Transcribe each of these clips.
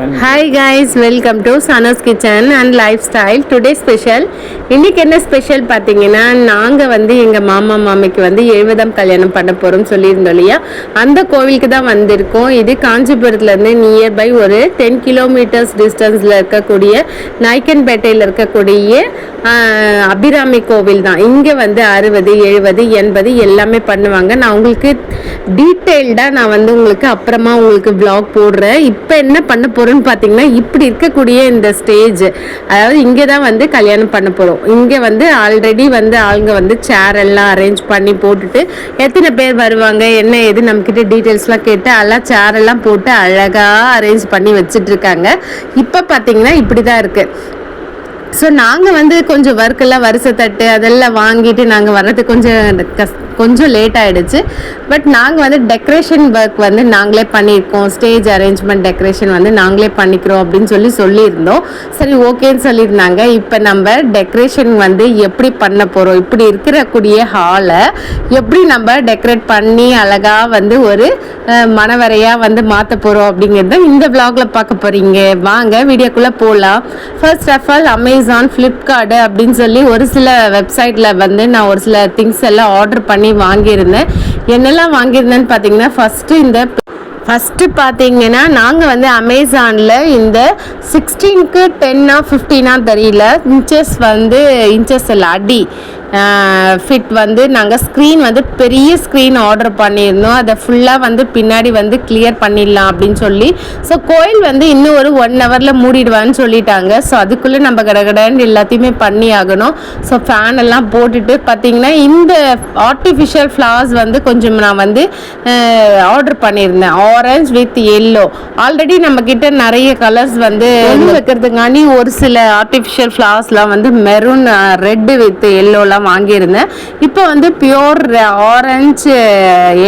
Hi guys welcome to Sano's kitchen and lifestyle today special இன்றைக்கி என்ன special பார்த்தீங்கன்னா நாங்கள் வந்து எங்கள் மாமா மாமிக்கு வந்து எழுபதாம் கல்யாணம் பண்ண போகிறோம்னு சொல்லியிருந்தோம் இல்லையா? அந்த கோவிலுக்கு தான் வந்திருக்கோம். இது காஞ்சிபுரத்துலேருந்து நியர்பை ஒரு டென் கிலோமீட்டர்ஸ் டிஸ்டன்ஸில் இருக்கக்கூடிய நாய்க்கன்பேட்டையில் இருக்கக்கூடிய அபிராமி கோவில் தான். இங்கே வந்து அறுபது எழுபது எண்பது எல்லாமே பண்ணுவாங்க. நான் உங்களுக்கு டீட்டெயில்டாக நான் வந்து உங்களுக்கு அப்புறமா உங்களுக்கு ப்ளாக் போடுறேன். இப்போ என்ன பண்ண போகிறோன்னு பார்த்தீங்கன்னா இப்படி இருக்கக்கூடிய இந்த ஸ்டேஜ் அதாவது இங்கே தான் வந்து கல்யாணம் பண்ண போகிறோம் இங்கே வந்து ஆல்ரெடி வந்து ஆளுங்க வந்து சேர் எல்லாம் அரேஞ்ச் பண்ணி போட்டுட்டு எத்தனை பேர் வருவாங்க என்ன ஏது நம்மக்கிட்ட டீட்டெயில்ஸ்லாம் கேட்டு எல்லாம் சேர் எல்லாம் போட்டு அழகாக அரேஞ்ச் பண்ணி வச்சிட்ருக்காங்க இப்போ பார்த்தீங்கன்னா இப்படி தான் இருக்குது ஸோ நாங்கள் வந்து கொஞ்சம் ஒர்க்கெல்லாம் வருஷத்தட்டு அதெல்லாம் வாங்கிட்டு நாங்கள் வர்றது கொஞ்சம் கஷ்ட கொஞ்சம் லேட் ஆகிடுச்சு பட் நாங்கள் வந்து டெக்கரேஷன் ஒர்க் வந்து நாங்களே பண்ணியிருக்கோம். ஸ்டேஜ் அரேஞ்ச்மெண்ட் டெக்கரேஷன் வந்து நாங்களே பண்ணிக்கிறோம் அப்படின்னு சொல்லி சொல்லியிருந்தோம். சரி ஓகேன்னு சொல்லியிருந்தாங்க. இப்போ நம்ம டெக்கரேஷன் வந்து எப்படி பண்ண போகிறோம் இப்படி இருக்கிறக்கூடிய ஹாலை எப்படி நம்ம டெக்கரேட் பண்ணி அழகாக வந்து ஒரு மனவரையாக வந்து மாற்ற போகிறோம் அப்படிங்கிறத இந்த vlogல பார்க்க போகிறீங்க வாங்க வீடியோக்குள்ளே போகலாம் first of all Amazon Flipkart அப்படின்னு சொல்லி ஒரு சில வெப்சைட்டில் வந்து நான் ஒரு சில திங்ஸ் எல்லாம் ஆர்டர் பண்ணி வாங்கியிருந்தேன். என்னெல்லாம் வாங்கியிருந்தேன்னு பார்த்தீங்கன்னா ஃபஸ்ட்டு இந்த ஃபஸ்ட்டு பார்த்தீங்கன்னா நாங்கள் வந்து அமேசானில் இந்த சிக்ஸ்டீனுக்கு டென்னா ஃபிஃப்டீனா தெரியல. இன்ச்சஸ் வந்து இன்ச்சஸ் இல்லை அடி. ஃபிட் வந்து நாங்கள் ஸ்க்ரீன் வந்து பெரிய ஸ்க்ரீன் ஆர்டர் பண்ணியிருந்தோம். அதை ஃபுல்லாக வந்து பின்னாடி வந்து கிளியர் பண்ணிடலாம் அப்படின்னு சொல்லி. ஸோ கோயில் வந்து இன்னும் ஒரு ஒன் ஹவரில் மூடிடுவான்னு சொல்லிட்டாங்க. ஸோ அதுக்குள்ளே நம்ம கடகடன்னு எல்லாத்தையுமே பண்ணி ஆகணும். ஸோ ஃபேன் எல்லாம் போட்டுட்டு பார்த்தீங்கன்னா இந்த ஆர்டிஃபிஷியல் ஃப்ளவர்ஸ் வந்து கொஞ்சம் நான் வந்து ஆர்டர் பண்ணியிருந்தேன். ஆரஞ்ச் வித் எல்லோ ஆல்ரெடி நம்ம கிட்ட நிறைய கலர்ஸ் வந்து வைக்கிறதுக்காண்டி ஒரு சில ஆர்டிஃபிஷியல் ஃப்ளவர்ஸ்லாம் வந்து மெரூன் ரெட்டு வித் எல்லோலாம் வாங்கியிருந்தேன். இப்போ வந்து பியோர் ஆரஞ்சு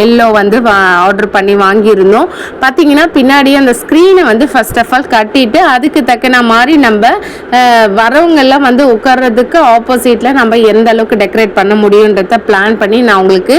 எல்லோ வந்து ஆர்டர் பண்ணி வாங்கியிருந்தோம். பார்த்தீங்கன்னா பின்னாடி அந்த ஸ்க்ரீனை வந்து ஃபர்ஸ்ட் ஆஃப் ஆல் கட்டிட்டு அதுக்கு தக்கன மாதிரி நம்ம வரவங்கெல்லாம் எல்லாம் வந்து உட்கார்றதுக்கு ஆப்போசிட்டில் நம்ம எந்த அளவுக்கு டெக்கரேட் பண்ண முடியுன்றத பிளான் பண்ணி நான் உங்களுக்கு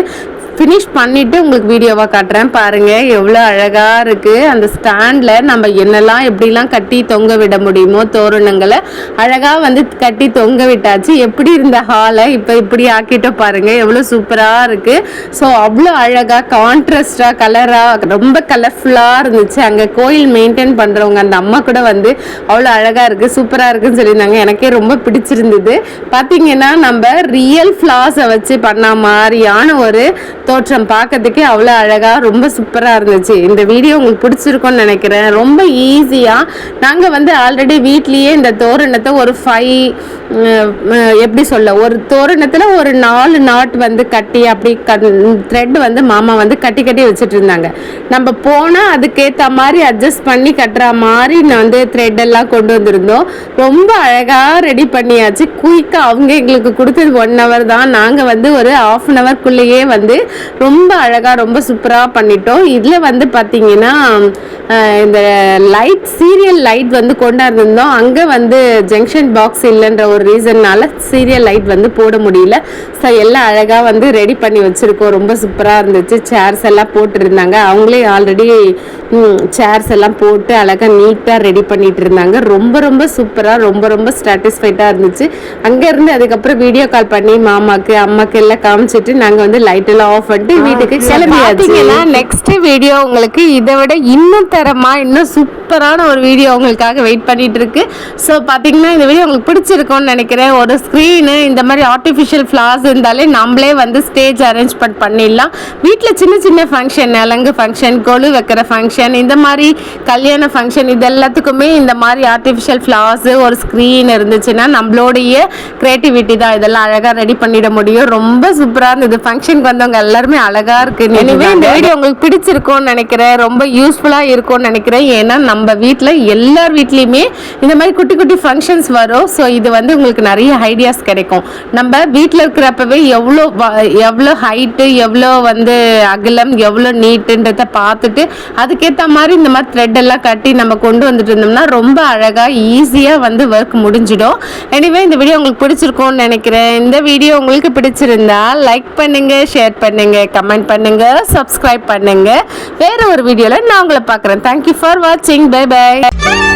ஃபினிஷ் பண்ணிவிட்டு உங்களுக்கு வீடியோவாக காட்டுறேன். பாருங்கள் எவ்வளோ அழகாக இருக்குது அந்த ஸ்டாண்டில் நம்ம என்னெல்லாம் எப்படிலாம் கட்டி தொங்க விட முடியுமோ தோரணங்களை அழகாக வந்து கட்டி தொங்க விட்டாச்சு. எப்படி இருந்த ஹாலை இப்போ இப்படி ஆக்கிட்டோம் பாருங்கள் எவ்வளோ சூப்பராக இருக்குது ஸோ அவ்வளோ அழகாக கான்ட்ராஸ்டாக கலராக ரொம்ப கலர்ஃபுல்லாக இருந்துச்சு. அங்கே கோயில் மெயின்டைன் பண்ணுறவங்க அந்த அம்மா கூட வந்து அவ்வளோ அழகாக இருக்குது சூப்பராக இருக்குன்னு சொல்லியிருந்தாங்க. எனக்கே ரொம்ப பிடிச்சிருந்தது. பார்த்தீங்கன்னா நம்ம ரியல் ஃப்ளாஸை வச்சு பண்ண மாதிரியான ஒரு தோற்றம் பார்க்கறதுக்கே அவ்வளோ அழகாக ரொம்ப சூப்பராக இருந்துச்சு. இந்த வீடியோ உங்களுக்கு பிடிச்சிருக்கும்னு நினைக்கிறேன். ரொம்ப ஈஸியாக நாங்கள் வந்து ஆல்ரெடி வீட்லேயே இந்த தோரணத்தை ஒரு ஃபைவ் எப்படி சொல்ல ஒரு தோரணத்தில் ஒரு நாலு நாட் வந்து கட்டி அப்படி த்ரெட் வந்து மாமா வந்து கட்டி கட்டி வச்சுட்டு இருந்தாங்க. நம்ம போனால் அதுக்கேற்ற மாதிரி அட்ஜஸ்ட் பண்ணி கட்டுற மாதிரி நான் வந்து த்ரெட் எல்லாம் கொண்டு வந்திருந்தோம். ரொம்ப அழகாக ரெடி பண்ணியாச்சு. குயிக்காக அவங்க எங்களுக்கு கொடுத்தது ஒன் ஹவர் தான். நாங்கள் வந்து ஒரு ஆஃப் அன் ஹவர்க்குள்ளேயே வந்து ரொம்ப அழகாக ரொம்ப சூப்பராக பண்ணிட்டோம். இதில் வந்து பார்த்தீங்கன்னா இந்த லைட் சீரியல் லைட் வந்து கொண்டாந்துருந்தோம். அங்கே வந்து ஜங்ஷன் பாக்ஸ் இல்லைன்ற ஒரு ரீசன்னால சீரியல் லைட் வந்து போட முடியல. ஸோ எல்லாம் அழகாக வந்து ரெடி பண்ணி வச்சுருக்கோம். ரொம்ப சூப்பராக இருந்துச்சு. சேர்ஸ் எல்லாம் போட்டுருந்தாங்க. அவங்களே ஆல்ரெடி சேர்ஸ் எல்லாம் போட்டு அழகாக நீட்டாக ரெடி பண்ணிட்டு இருந்தாங்க. ரொம்ப ரொம்ப சூப்பராக ரொம்ப ரொம்ப சாட்டிஸ்ஃபைட்டாக இருந்துச்சு. அங்கேருந்து அதுக்கப்புறம் வீடியோ கால் பண்ணி மாமாக்கு அம்மாக்கு எல்லாம் காமிச்சிட்டு நாங்கள் வந்து லைட்டெல்லாம் ஆஃப் ஆஃப் பண்ணிட்டு வீட்டுக்கு கிளம்பியாச்சுன்னா நெக்ஸ்ட் வீடியோ உங்களுக்கு இதை விட இன்னும் தரமா இன்னும் சூப்பரான ஒரு வீடியோ உங்களுக்காக வெயிட் பண்ணிட்டு இருக்கு ஸோ பார்த்தீங்கன்னா இந்த வீடியோ உங்களுக்கு பிடிச்சிருக்கும்னு நினைக்கிறேன். ஒரு ஸ்க்ரீனு இந்த மாதிரி ஆர்டிஃபிஷியல் ஃப்ளார்ஸ் இருந்தாலே நம்மளே வந்து ஸ்டேஜ் அரேஞ்ச்மெண்ட் பண்ணிடலாம். வீட்டில் சின்ன சின்ன ஃபங்க்ஷன் நலங்கு ஃபங்க்ஷன் கொலு வைக்கிற ஃபங்க்ஷன் இந்த மாதிரி கல்யாண ஃபங்க்ஷன் இது எல்லாத்துக்குமே இந்த மாதிரி ஆர்டிஃபிஷியல் ஃப்ளவர்ஸு ஒரு ஸ்க்ரீன் இருந்துச்சுன்னா நம்மளுடைய க்ரியேட்டிவிட்டி தான் இதெல்லாம் அழகாக ரெடி பண்ணிட முடியும். ரொம்ப சூப்பராக இருந்தது. ஃபங்க்ஷனுக்கு வந்தவங்க எல்லாருமே அழகாக இருக்கு. எனவே இந்த வீடியோ உங்களுக்கு பிடிச்சிருக்கும்னு நினைக்கிறேன். ரொம்ப யூஸ்ஃபுல்லாக இருக்கும்னு நினைக்கிறேன். ஏன்னா நம்ம வீட்டில் எல்லார் வீட்லேயுமே இந்த மாதிரி குட்டி குட்டி ஃபங்க்ஷன்ஸ் வரும். ஸோ இது வந்து உங்களுக்கு நிறைய ஐடியாஸ் கிடைக்கும். நம்ம வீட்டில் இருக்கிறப்பவே எவ்வளோ எவ்வளோ ஹைட்டு எவ்வளோ வந்து அகலம் எவ்வளோ நீட்டுன்றத பார்த்துட்டு அதுக்கேற்ற மாதிரி இந்த மாதிரி த்ரெட் எல்லாம் கட்டி நம்ம கொண்டு வந்துட்டு இருந்தோம்னா ரொம்ப அழகாக ஈஸியாக வந்து ஒர்க் முடிஞ்சிடும். எனிவே இந்த வீடியோ உங்களுக்கு பிடிச்சிருக்கும்னு நினைக்கிறேன். இந்த வீடியோ உங்களுக்கு பிடிச்சிருந்தா லைக் பண்ணுங்க ஷேர் பண்ணுங்க. பண்ணுங்க கமெண்ட் பண்ணுங்க சப்ஸ்கிரைப் பண்ணுங்க. வேற ஒரு வீடியோல நான் உங்களை பார்க்குறேன். தேங்க்யூ ஃபார் வாட்சிங் பை பை